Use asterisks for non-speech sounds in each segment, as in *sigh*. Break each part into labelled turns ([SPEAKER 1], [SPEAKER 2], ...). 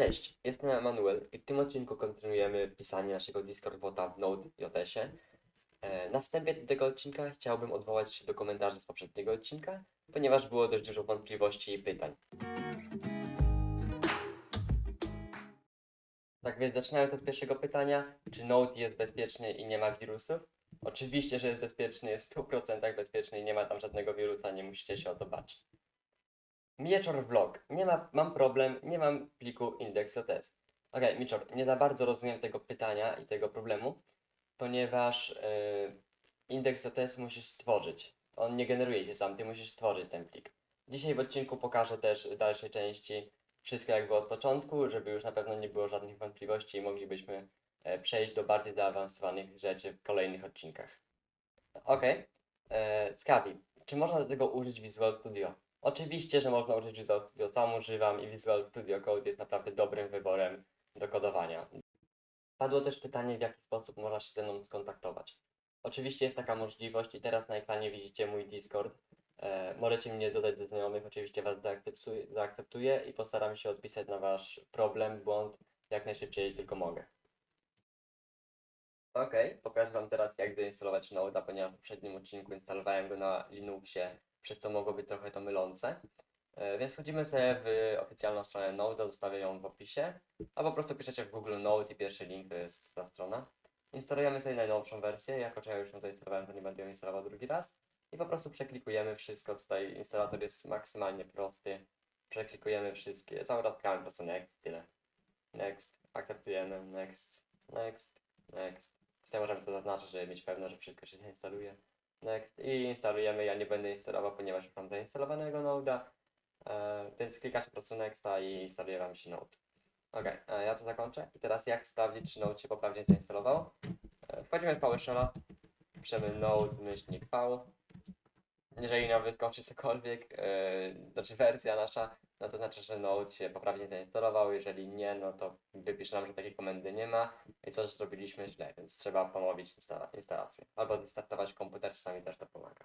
[SPEAKER 1] Cześć, jestem Emanuel i w tym odcinku kontynuujemy pisanie naszego Discord bota w Node.jsie. E, Na wstępie do tego odcinka chciałbym odwołać się do komentarzy z poprzedniego odcinka, ponieważ było dość dużo wątpliwości i pytań. Tak więc zaczynając od pierwszego pytania, czy Node jest bezpieczny i nie ma wirusów? Oczywiście, że jest bezpieczny, jest w 100% bezpieczny i nie ma tam żadnego wirusa, nie musicie się o to bać. Mieczor vlog. Nie ma, mam problem, nie mam pliku index.js. Okej, Mieczor, nie za bardzo rozumiem tego pytania i tego problemu, ponieważ yy, index.js musisz stworzyć. On nie generuje się sam, ty musisz stworzyć ten plik. Dzisiaj w odcinku pokażę też w dalszej części wszystko jak było od początku, żeby już na pewno nie było żadnych wątpliwości i moglibyśmy e, przejść do bardziej zaawansowanych rzeczy w kolejnych odcinkach. Okej, okay. Skawi, czy można do tego użyć Visual Studio? Oczywiście, że można użyć Visual Studio, sam używam i Visual Studio Code jest naprawdę dobrym wyborem do kodowania. Padło też pytanie, w jaki sposób można się ze mną skontaktować. Oczywiście jest taka możliwość i teraz na ekranie widzicie mój Discord. E, możecie mnie dodać do znajomych, oczywiście Was zaakceptuję, i postaram się odpisać na Wasz problem, błąd jak najszybciej tylko mogę. Ok, pokażę Wam teraz jak zainstalować Node'a, ponieważ w poprzednim odcinku instalowałem go na Linuxie, przez co mogło być trochę to mylące. E, Więc wchodzimy sobie w oficjalną stronę Node, zostawię ją w opisie, a po prostu piszecie w Google Node i pierwszy link to jest ta strona. Instalujemy sobie najnowszą wersję, jako że ja już ją zainstalowałem, to nie będę ją instalował drugi raz. I po prostu przeklikujemy wszystko, tutaj instalator jest maksymalnie prosty. Przeklikujemy wszystkie, cały raz klikamy po prostu next, tyle. Next, akceptujemy, next, next, next. Tutaj możemy to zaznaczyć, żeby mieć pewność, że wszystko się zainstaluje. Next i instalujemy, ja nie będę instalował, ponieważ mam zainstalowanego Node'a, e, więc klikacie po prostu Nexta i instaluje Wam się Node. Ok, e, ja to zakończę. I teraz jak sprawdzić, czy Node się poprawnie zainstalował? E, wchodzimy w PowerShell'a, piszemy Node myślnik V. Jeżeli nam wyskoczy cokolwiek, e, znaczy wersja nasza, no to znaczy, że Node się poprawnie zainstalował. Jeżeli nie, no to wypisze nam, że takiej komendy nie ma i coś zrobiliśmy źle, więc trzeba instala instalację. Albo zrestartować komputer, czasami też to pomaga.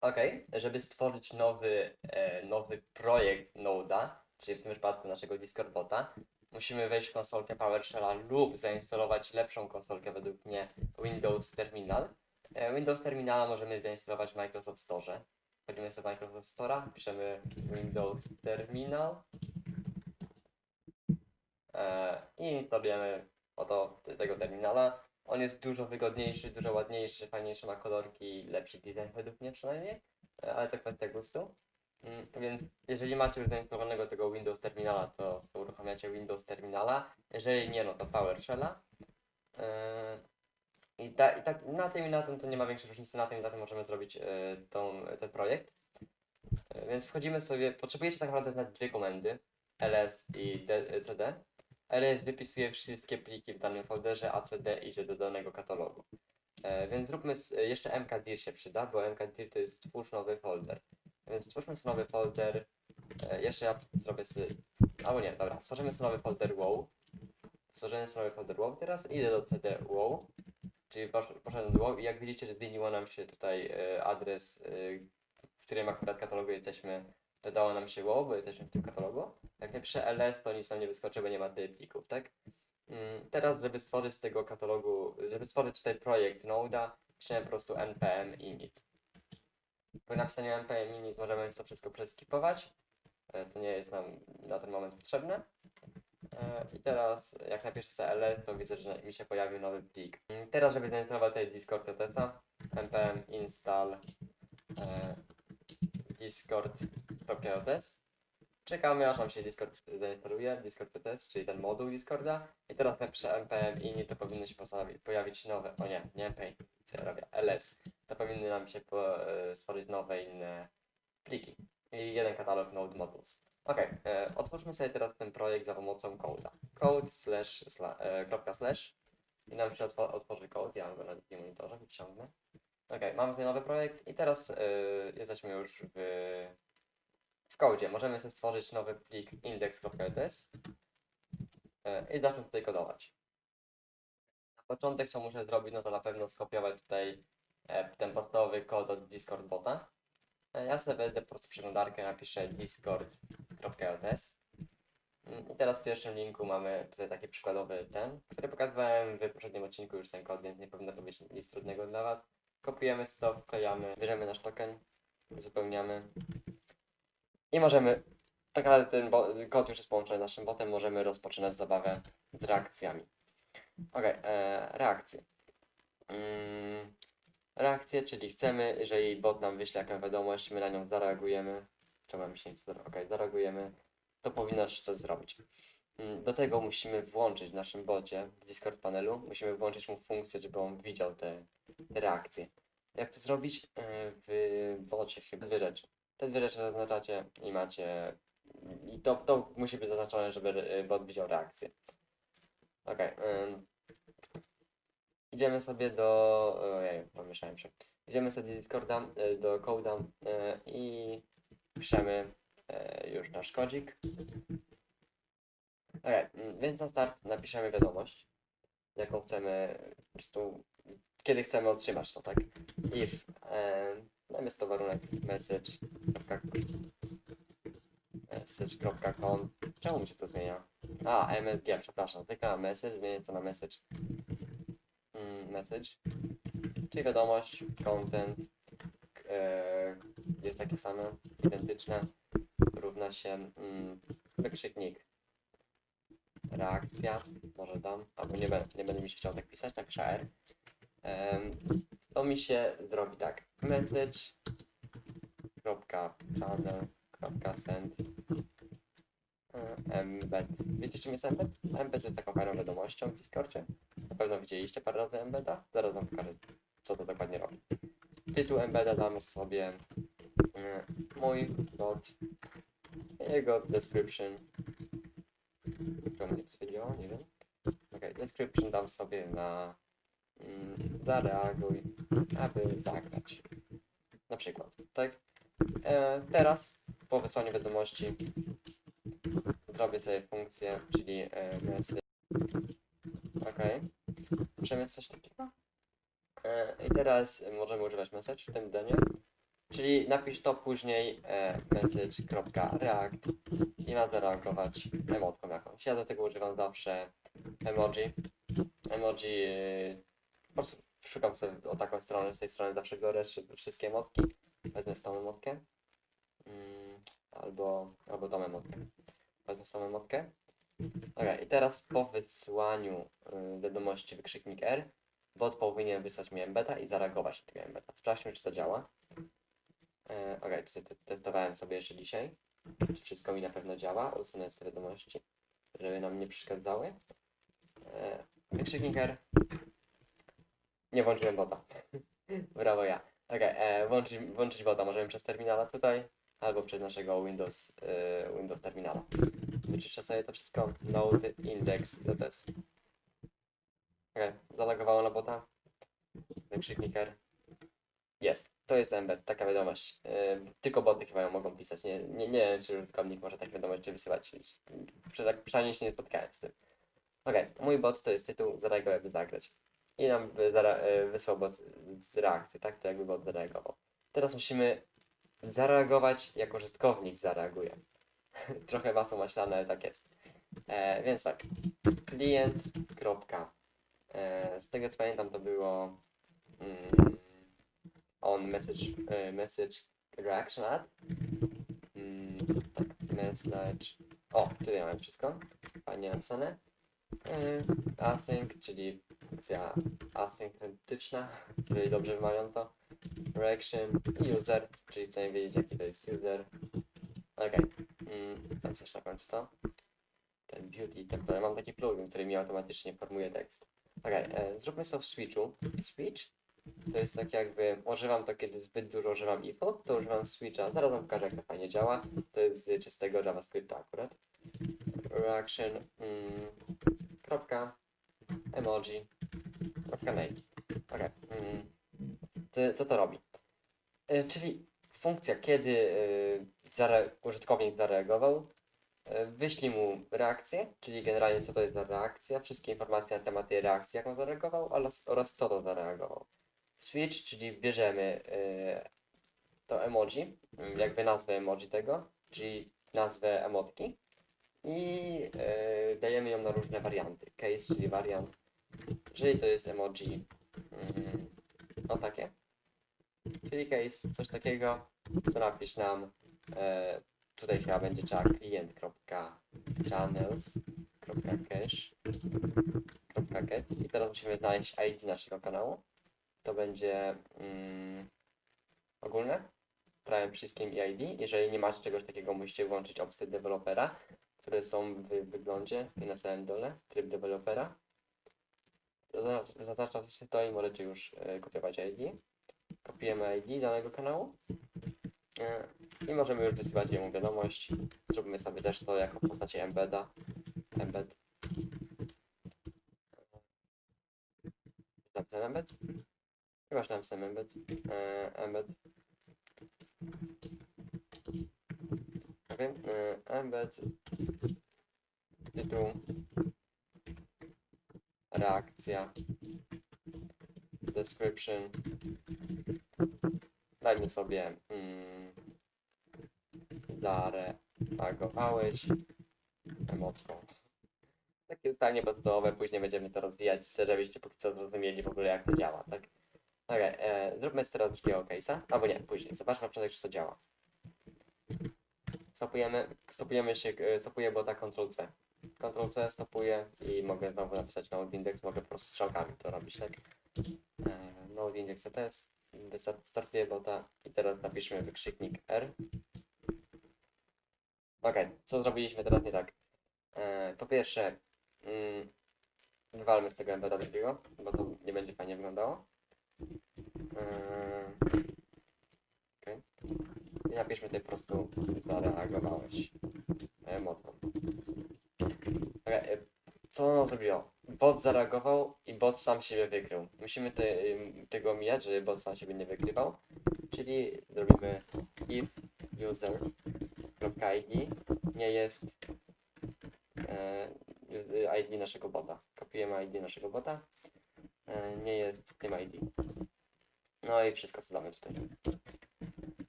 [SPEAKER 1] Ok, żeby stworzyć nowy, e, nowy projekt Node'a, czyli w tym przypadku naszego Discord bota, musimy wejść w konsolkę PowerShell'a lub zainstalować lepszą konsolkę według mnie Windows Terminal. E, Windows Terminala możemy zainstalować w Microsoft Store. Wchodzimy sobie Microsoft Store'a, piszemy Windows Terminal i instalujemy oto tego terminala. On jest dużo wygodniejszy, dużo ładniejszy, fajniejsze ma kolorki, lepszy design według mnie przynajmniej, e, ale to kwestia gustu. Mm, Więc jeżeli macie już zainstalowanego tego Windows Terminala, to, uruchamiacie Windows Terminala. Jeżeli nie, no to PowerShell'a. E, I, ta, I tak na tym i na tym to nie ma większej różnicy, na tym i na tym możemy zrobić e, tą, ten projekt. E, Więc wchodzimy sobie, potrzebujecie tak naprawdę znać dwie komendy, ls i cd. Ls wypisuje wszystkie pliki w danym folderze, a cd idzie do danego katalogu. E, Więc zróbmy, jeszcze mkdir się przyda, bo mkdir to jest stwórz nowy folder. Więc stwórzmy sobie nowy folder, e, jeszcze ja zrobię sobie, albo nie, dobra, stworzymy sobie nowy folder wow. Stworzymy sobie nowy folder wow teraz, idę do cd wow, czyli posz- poszedłem do wow i jak widzicie zmieniło nam się tutaj e, adres, w którym akurat katalogu jesteśmy, dodało nam się wow, bo jesteśmy w tym katalogu. Jak napiszę ls, to nic nam nie wyskoczy, bo nie ma plików, tak? Mm, Teraz, żeby stworzyć z tego katalogu, żeby stworzyć tutaj projekt Node'a, piszemy po prostu npm init. Po napisaniu npm init możemy to wszystko preskipować. E, To nie jest nam na ten moment potrzebne. E, I teraz, jak napiszę sobie ls, to widzę, że mi się pojawił nowy plik. Mm, Teraz, żeby zainstalować tutaj Discord JS-a, npm install e, discord.js. Czekamy, aż nam się Discord zainstaluje, Discord JS, czyli ten moduł Discorda. I teraz napiszę npm init, to powinno się pojawić nowe, o nie, nie npm, co ja robię, ls. To powinny nam się po, e, stworzyć nowe inne pliki. I jeden katalog node modules. Ok, e, otwórzmy sobie teraz ten projekt za pomocą code'a. Code slash, sla, e, kropka slash i nam się otwo otworzy code, ja mam go na drugim monitorze, wyciągnę. Ok, mamy tutaj nowy projekt i teraz e, jesteśmy już w, w codzie. Możemy sobie stworzyć nowy plik index.js e, i zacznę tutaj kodować. Na początek co muszę zrobić, no to na pewno skopiować tutaj e, ten podstawowy kod od Discord bota. E, Ja sobie wejdę po prostu przeglądarkę, napiszę discord.js Mm, I teraz w pierwszym linku mamy tutaj taki przykładowy ten, który pokazywałem w poprzednim odcinku już ten kod, więc nie powinno to być nic trudnego dla Was. Kopiujemy to, wklejamy, bierzemy nasz token, uzupełniamy i możemy, tak naprawdę ten bo- kod już jest połączony z naszym botem, możemy rozpoczynać zabawę z reakcjami. Ok, e, reakcje. Mm, reakcje, czyli chcemy, jeżeli bot nam wyśle jakąś wiadomość, my na nią zareagujemy. Czemu mi się nie chce? Ok, zareagujemy to powinno coś zrobić. Mm, Do tego musimy włączyć w naszym bocie, w Discord panelu, musimy włączyć mu funkcję, żeby on widział te, te reakcje. Jak to zrobić? Yy, W bocie chyba dwie rzeczy. Te dwie rzeczy zaznaczacie i macie... I to, to musi być zaznaczone, żeby yy, bot widział reakcję. Ok. Idziemy sobie do... Ojej, pomieszałem się. Idziemy sobie do Discorda, yy, do Coda yy, i piszemy już nasz kodzik. Okej, mm, więc na start napiszemy wiadomość, jaką chcemy, po prostu, kiedy chcemy otrzymać to, tak? If, e, dajmy to warunek message, message.com, czemu mi się to zmienia? A, MSG, przepraszam, na message, zmienię to na message, mm, message, czyli wiadomość, content, e, jest takie same, identyczne, równa się mm, wykrzyknik. Reakcja, może dam, albo nie, będę, nie będę mi się chciał tak pisać, napiszę R. to mi się zrobi tak, message channel send e, embed. Wiecie czym jest embed? Embed jest taką fajną wiadomością w Discordzie. Na pewno widzieliście parę razy embeda. Zaraz wam pokażę, co to dokładnie robi. Tytuł embeda damy sobie e, mój bot, jego description. Nie potwierdziło? Nie wiem. Ok, description dam sobie na mm, zareaguj, aby zagrać. Na przykład, tak? E, teraz po wysłaniu wiadomości zrobię sobie funkcję, czyli e, message. Ok. Możemy coś takiego? E, I teraz możemy używać message w tym danie. Czyli napisz to później e, message.react i ma zareagować emotką jakąś. Ja do tego używam zawsze emoji. Emoji e, po prostu szukam sobie o taką stronę, z tej strony zawsze biorę szy- wszystkie emotki. Wezmę z tą emotkę. Mm, albo, albo tą emotkę. Wezmę tą emotkę. Ok, i teraz po wysłaniu y, wiadomości wykrzyknik R, bot powinien wysłać mi embeta i zareagować na tego embeta. Sprawdźmy, czy to działa. E, ok, testowałem sobie jeszcze dzisiaj, czy wszystko mi na pewno działa. Usunę te wiadomości, żeby nam nie przeszkadzały. E, wykrzyknik R. Nie włączyłem bota. Brawo ja. Ok, e, włączyć, włączyć bota możemy przez terminala tutaj, albo przez naszego Windows, e, Windows terminala. Wyczyszczę sobie to wszystko. Node index ds. Ok, zalogowało na bota. Wykrzyknik R. Jest. To jest embed, taka wiadomość. Yy, tylko boty chyba ją mogą pisać. Nie, nie, nie wiem, czy użytkownik może takie wiadomości wysyłać. Przy- Przynajmniej się nie spotkałem z tym. Ok, mój bot to jest tytuł, zareagował jakby zagrać. I nam by zara- e, wysłał bot z reakcji, tak? To jakby bot zareagował. Teraz musimy zareagować, jak użytkownik zareaguje. *laughs* Trochę masło maślane, ale tak jest. E, więc tak, klient, kropka. E, z tego co pamiętam to było mm, on message, e, message reaction ad. Mm, tak, message. O, tutaj mamy wszystko. Fajnie napisane. E, async, czyli funkcja asynchrotyczna, jeżeli dobrze wymawiam to. Reaction i user, czyli chcemy wiedzieć jaki to jest user. Ok, mm, tam coś na końcu to. Ten beauty i tak dalej. Mam taki plugin, który mi automatycznie formuje tekst. Ok, e, zróbmy to w switchu. Switch to jest tak jakby, używam to kiedy zbyt dużo używam ifo, to używam switcha. Zaraz wam pokażę jak to fajnie działa. To jest z czystego JavaScripta akurat. Reaction, mm, kropka, emoji, kropka name. Ok, mm, to, co to robi? E, czyli funkcja, kiedy e, użytkownik zareagował, e, wyślij mu reakcję, czyli generalnie co to jest za reakcja, wszystkie informacje na temat tej reakcji, jak on zareagował oraz, oraz kto to zareagował. Switch, czyli bierzemy to emoji, mm, jakby nazwę emoji tego, czyli nazwę emotki i dajemy ją na różne warianty. Case, czyli wariant. Jeżeli to jest emoji, mm, o takie. Czyli case, coś takiego, to napisz nam, e, tutaj chyba będzie trzeba client.channels.cache.get i teraz musimy znaleźć ID naszego kanału. To będzie mm, ogólne, prawym przyciskiem i ID. Jeżeli nie macie czegoś takiego, musicie włączyć opcję dewelopera, które są w wyglądzie i na samym dole, tryb dewelopera. Zaznacza- się to i możecie już e, kopiować ID. Kopiujemy ID danego kanału e, i możemy już wysyłać jemu wiadomość. Zróbmy sobie też to jako w postaci embeda. Embed. Napisałem embed? Chyba, że napisałem embed. E, embed. Ok, e, embed. Tytuł. Reakcja. Description. Dajmy sobie mm, zareagowałeś emotką. Takie zdanie podstawowe, później będziemy to rozwijać, żebyście póki co zrozumieli w ogóle jak to działa, tak? Okej, e, zróbmy teraz drugiego case'a, albo nie, później, zobaczmy na początek, czy to działa. Stopujemy, stopujemy się, e, stopuję bota Ctrl-C. Ctrl-C stopuję i mogę znowu napisać node index, mogę po prostu strzałkami to robić, tak? E, node index ts, wystar- startuję bota i teraz napiszmy wykrzyknik R. Okej, co zrobiliśmy teraz nie tak? E, po pierwsze, mm, wywalmy z tego embeda drugiego, bo to nie będzie fajnie wyglądało. E, okej. I napiszmy tutaj po prostu zareagowałeś emotką. E, co ono zrobiło? Bot zareagował i bot sam siebie wykrył. Musimy te, tego omijać, żeby bot sam siebie nie wykrywał. Czyli zrobimy if user.id nie jest e, ID naszego bota. Kopiujemy ID naszego bota. E, nie jest tym ID. No i wszystko co damy tutaj.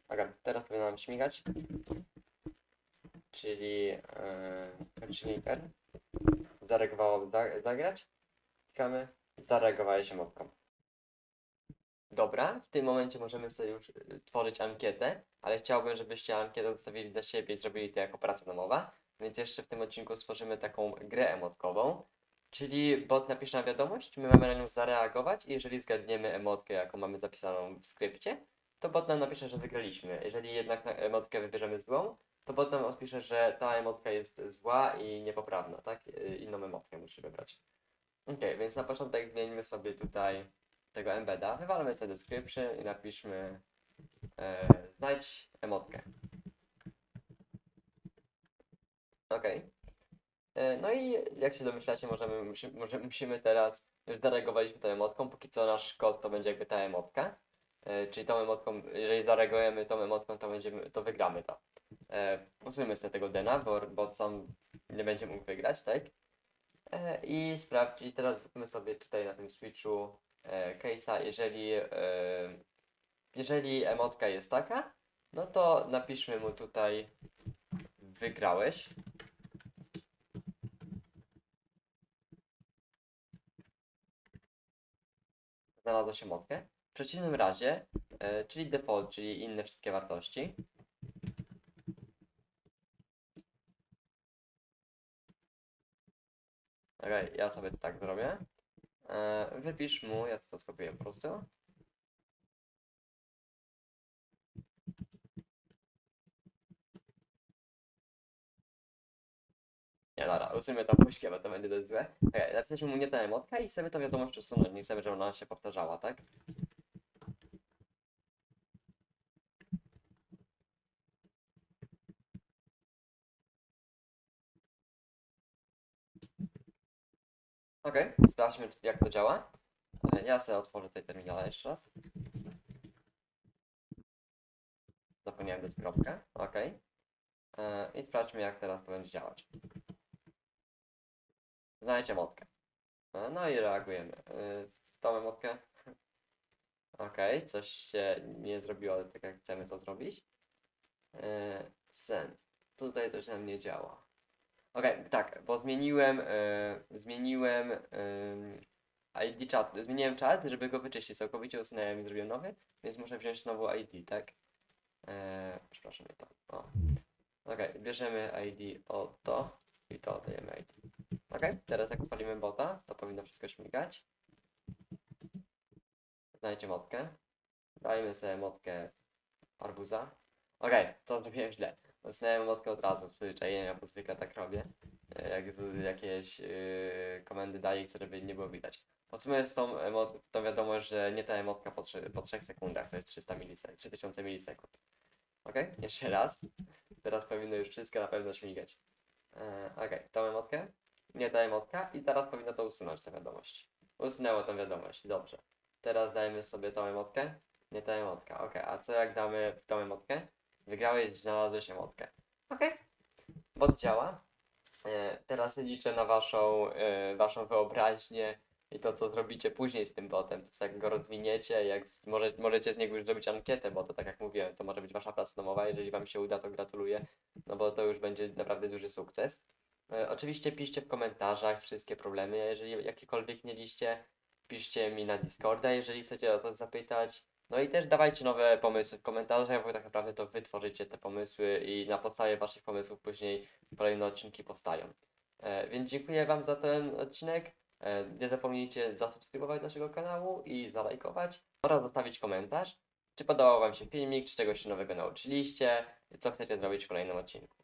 [SPEAKER 1] Dobra, teraz powinno nam śmigać. Czyli e. Zareagowało za, zagrać. Klikamy. Zareagowałeś emotką. Dobra, w tym momencie możemy sobie już y, tworzyć ankietę, ale chciałbym, żebyście ankietę zostawili dla siebie i zrobili to jako praca domowa. Więc jeszcze w tym odcinku stworzymy taką grę emotkową. Czyli bot napisze nam wiadomość, my mamy na nią zareagować i jeżeli zgadniemy emotkę, jaką mamy zapisaną w skrypcie, to bot nam napisze, że wygraliśmy. Jeżeli jednak na emotkę wybierzemy złą, to bot nam odpisze, że ta emotka jest zła i niepoprawna, tak? Inną emotkę musi wybrać. Ok, więc na początek zmieńmy sobie tutaj tego embeda, wywalmy sobie description i napiszmy e, znajdź emotkę. Ok. E, no i jak się domyślacie, możemy, musi, może, musimy teraz, już zareagowaliśmy tą emotką, póki co nasz kod to będzie jakby ta emotka. E, czyli tą emotką, jeżeli zareagujemy tą emotką, to będziemy, to wygramy to. E, usuńmy sobie tego dena, bo, bo sam nie będzie mógł wygrać, tak? E, I sprawdzić, teraz zróbmy sobie tutaj na tym switchu e, case'a, jeżeli, e, jeżeli emotka jest taka, no to napiszmy mu tutaj wygrałeś. Znalazła emotkę. W przeciwnym razie, e, czyli default, czyli inne wszystkie wartości, Okej, ja sobie to tak zrobię. E, wypisz mu, ja to skopiuję po prostu. Nie, dobra, usuńmy tą puśkę, bo to będzie dość złe. Okej, napisaliśmy mu nie tę emotkę i chcemy tą wiadomość usunąć, nie chcemy, żeby ona się powtarzała, tak? Okej, sprawdźmy czy- jak to działa. E, Ja sobie otworzę tutaj terminala jeszcze raz. Zapomniałem dać kropkę. Okej. E, I sprawdźmy jak teraz to będzie działać. Znajdź emotkę. E, No i reagujemy. E, Z tą emotkę. Okej, coś się nie zrobiło tak jak chcemy to zrobić. Send. Tutaj coś nam nie działa. Okej, tak, bo zmieniłem, e, zmieniłem e, ID czat, zmieniłem czat, żeby go wyczyścić, całkowicie usunąłem i zrobiłem nowy, więc muszę wziąć znowu ID, tak? E, przepraszam, to. O. Okej, bierzemy ID o to i to dajemy ID. Okej, teraz jak odpalimy bota, to powinno wszystko śmigać. Znajdźcie motkę. Dajmy sobie motkę arbuza. Okej, to zrobiłem źle. Usunąłem motkę od razu, przyzwyczajenia, bo zwykle tak robię. E, Jak z jakieś yy, komendy daję chcę, żeby nie było widać. Podsumuję z tą, tą wiadomość, że nie ta emotka po, trzy, po 3 sekundach, to jest 300 milisekund, 3000 milisekund. Ok? Jeszcze raz. Teraz powinno już wszystko na pewno śmigać. E, ok, tą emotkę, nie ta emotka i zaraz powinno to usunąć, tę wiadomość. Usunęło tą wiadomość, dobrze. Teraz dajmy sobie tą emotkę, nie ta emotka. Ok, a co jak damy tą emotkę? Wygrałeś, znalazłeś emotkę. Ok, bot działa. E, teraz liczę na waszą, e, waszą wyobraźnię i to, co zrobicie później z tym botem. To jest jak go rozwiniecie, jak z, może, możecie z niego już zrobić ankietę, bo to tak jak mówiłem, to może być wasza praca domowa. Jeżeli wam się uda, to gratuluję, no bo to już będzie naprawdę duży sukces. E, oczywiście piszcie w komentarzach wszystkie problemy, jeżeli jakiekolwiek mieliście. Piszcie mi na Discorda, jeżeli chcecie o to zapytać. No i też dawajcie nowe pomysły w komentarzach, bo tak naprawdę to wy tworzycie te pomysły i na podstawie waszych pomysłów później kolejne odcinki powstają. E, więc dziękuję wam za ten odcinek. E, nie zapomnijcie zasubskrybować naszego kanału i zalajkować oraz zostawić komentarz, czy podobał wam się filmik, czy czegoś nowego nauczyliście, co chcecie zrobić w kolejnym odcinku.